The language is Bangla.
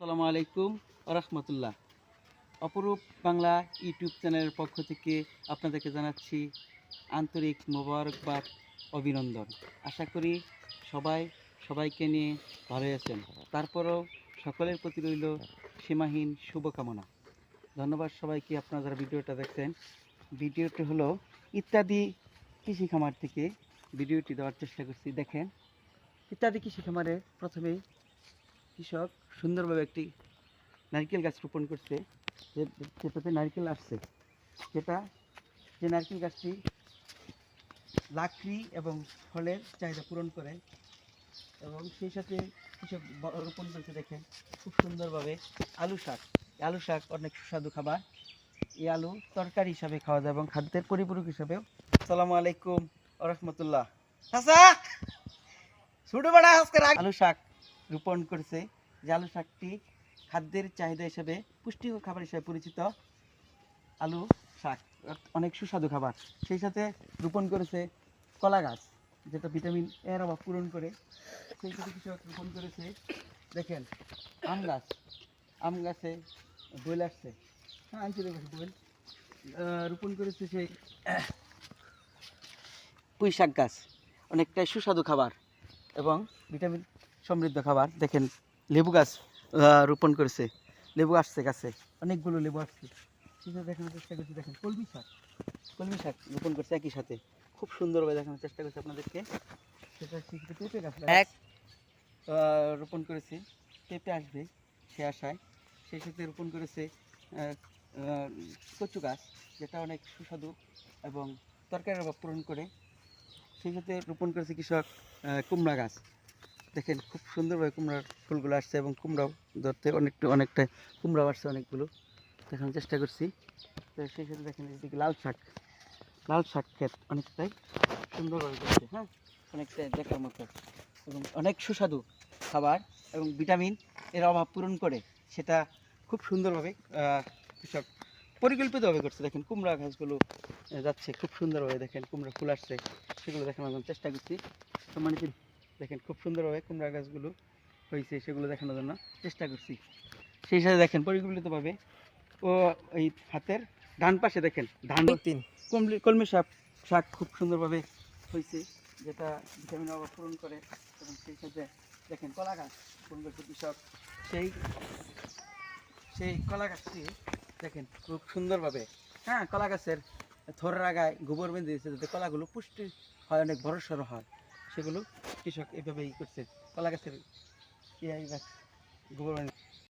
আসসালামু আলাইকুম রহমতুল্লাহ। অপরূপ বাংলা ইউটিউব চ্যানেলের পক্ষ থেকে আপনাদেরকে জানাচ্ছি আন্তরিক মোবারকবাদ, অভিনন্দন। আশা করি সবাই, সবাইকে নিয়ে ভালো আছেন। তারপরও সকলের প্রতি রইল সীমাহীন শুভকামনা। ধন্যবাদ সবাইকে আপনারা যারা ভিডিওটা দেখছেন। ভিডিওটি হলো ইত্যাদি কৃষি খামার থেকে ভিডিওটি দেওয়ার চেষ্টা করছি। দেখেন, ইত্যাদি কৃষি খামারে প্রথমেই কৃষক সুন্দরভাবে একটি নারকেল গাছ রোপণ করছে যেটাতে নারকেল আসছে, যেটা, যে নারকেল গাছটি লাকড়ি এবং ফলের চাহিদা পূরণ করে এবং সেই সাথে কৃষক রোপণ করতে দেখেন, খুব সুন্দরভাবে আলু শাক। আলু শাক অনেক সুস্বাদু খাবার। এই আলু তরকারি হিসাবে খাওয়া যায় এবং খাদ্যের পরিপূরক হিসাবেও। আসসালামু আলাইকুম রহমতুল্লাহ। আলু শাক রোপণ করেছে। যে আলু শাকটি খাদ্যের চাহিদা হিসেবে পুষ্টিকর খাবার হিসেবে পরিচিত আলু শাক, অনেক সুস্বাদু খাবার। সেই সাথে রোপণ করেছে কলা গাছ, যেটা ভিটামিন এর অভাব পূরণ করে। সেই সাথে কৃষক রোপণ করেছে, দেখেন, আম গাছ। আম গাছে বইল আসছে। হ্যাঁ বইল রোপণ করেছে সেই পুঁই শাক গাছ, অনেকটাই সুস্বাদু খাবার এবং ভিটামিন সমৃদ্ধ খাবার। দেখেন লেবু গাছ রোপণ করেছে। লেবু আসছে গাছে। অনেকগুলো লেবু আসছে। সেটা দেখানোর চেষ্টা করছি দেখেন কলমি শাক। কলমি শাক রোপণ করছে একই সাথে। খুব সুন্দরভাবে দেখানোর চেষ্টা করছি আপনাদেরকে। সেটা পেঁপে গাছ এক। রোপণ করেছি। পেঁপে আসবে সে আশায়। সেই সাথে রোপণ করেছে কচু গাছ যেটা অনেক সুস্বাদু এবং তরকারির অভাব পূরণ করে। সেই সাথে রোপণ করেছে কৃষক কুমড়া গাছ। দেখেন খুব সুন্দরভাবে কুমড়ার ফুলগুলো আসছে এবং কুমড়াও ধরতে অনেকটা অনেকটা কুমড়াও আসছে অনেকগুলো। দেখানোর চেষ্টা করছি। তো সেই সাথে দেখেন এদিকে লাল শাক লাল শাক ক্ষেত অনেকটাই সুন্দরভাবে করছে হ্যাঁ? অনেকটাই দেখার মতো। এবং অনেক সুস্বাদু খাবার এবং ভিটামিন এর অভাব পূরণ করে সেটা খুব সুন্দরভাবে কৃষক পরিকল্পিতভাবে করছে। দেখেন কুমড়া গাছগুলো যাচ্ছে, খুব সুন্দরভাবে দেখেন কুমড়া ফুল আসছে, সেগুলো দেখানোর চেষ্টা করছি। সম্মানিত দেখেন খুব সুন্দরভাবে কুমড়া গাছগুলো হয়েছে সেগুলো দেখানোর জন্য চেষ্টা করছি। সেই সাথে দেখেন পরিকল্পিতভাবে ও এই হাতের ডান পাশে দেখেন ধান তিন কমলি কলমি শাক শাক খুব সুন্দরভাবে হয়েছে যেটা ভিটামিন অভাব পূরণ করে। এবং সেই সাথে দেখেন কলা গাছ পূরণ করছে কৃষক সেই সেই কলা গাছটি দেখেন খুব সুন্দরভাবে হ্যাঁ কলা গাছের থরের আগায় গোবর বেঁধে দিয়েছে যাতে কলাগুলো পুষ্টি হয় অনেক বড় সড়ো হয়। সেগুলো কৃষক এভাবেই করছে। কলা গাছের গাছ গোবর